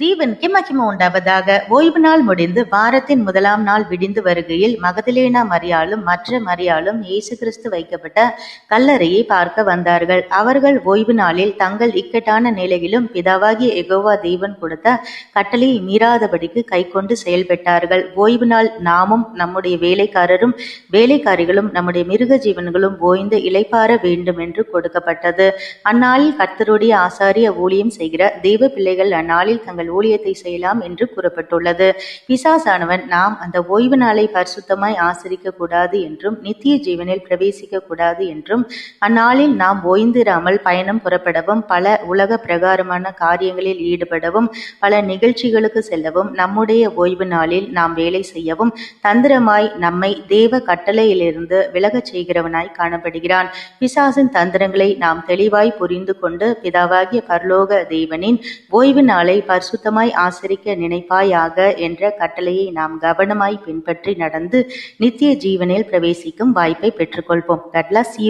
தேவனுக்கு மகிமை உண்டாவதாக ஓய்வு நாள் முடிந்து வாரத்தின் முதலாம் நாள் விடிந்து வருகையில் மகதலேனா மரியாளும் மற்ற மரியாளும் இயேசு கிறிஸ்து வைக்கப்பட்ட கல்லறையை பார்க்க வந்தார்கள். அவர்கள் ஓய்வு நாளில் தங்கள் இக்கட்டான நிலையிலும் பிதாவாகிய எகோவா தீவன் கொடுத்த கட்டளையை மீறாதபடிக்கு கை கொண்டு செயல்பட்டார்கள். ஓய்வு நாள் நாமும் நம்முடைய வேலைக்காரரும் வேலைக்காரிகளும் நம்முடைய மிருக ஜீவன்களும் ஓய்ந்து இலைப்பார வேண்டும் என்று கொடுக்கப்பட்டது. அந்நாளில் கர்த்தருடைய ஆசாரிய ஊழியம் செய்கிற தெய்வ பிள்ளைகள் அந்நாளில் தங்கள் ஊழியத்தை செய்யலாம் என்று கூறப்பட்டுள்ளது. பிசாசானவன் நாம் அந்த ஓய்வு நாளை பரிசுத்தமாய் ஆசரிக்க கூடாது என்றும் நித்திய ஜீவனில் பிரவேசிக்க கூடாது என்றும் அந்நாளில் நாம் ஓய்ந்திராமல் பயணம் புறப்படவும் பல உலக பிரகாரமான காரியங்களில் ஈடுபடவும் பல நிகழ்ச்சிகளுக்கு செல்லவும் நம்முடைய ஓய்வு நாளில் நாம் வேலை செய்யவும் தந்திரமாய் நம்மை தேவ கட்டளையிலிருந்து விலகச் செய்கிறவனாய் காணப்படுகிறான். பிசாசின் தந்திரங்களை நாம் தெளிவாய் புரிந்து கொண்டு பிதாவாகிய பரலோக தேவனின் ஓய்வு நாளை பரிசுத்தமாய் ஆசரிக்க நினைப்பாயாக என்ற கட்டளையை நாம் கவனமாய் பின்பற்றி நடந்து நித்திய ஜீவனில் பிரவேசிக்கும் வாய்ப்பை பெற்றுக்கொள்வோம். கட்லாஸ் யூ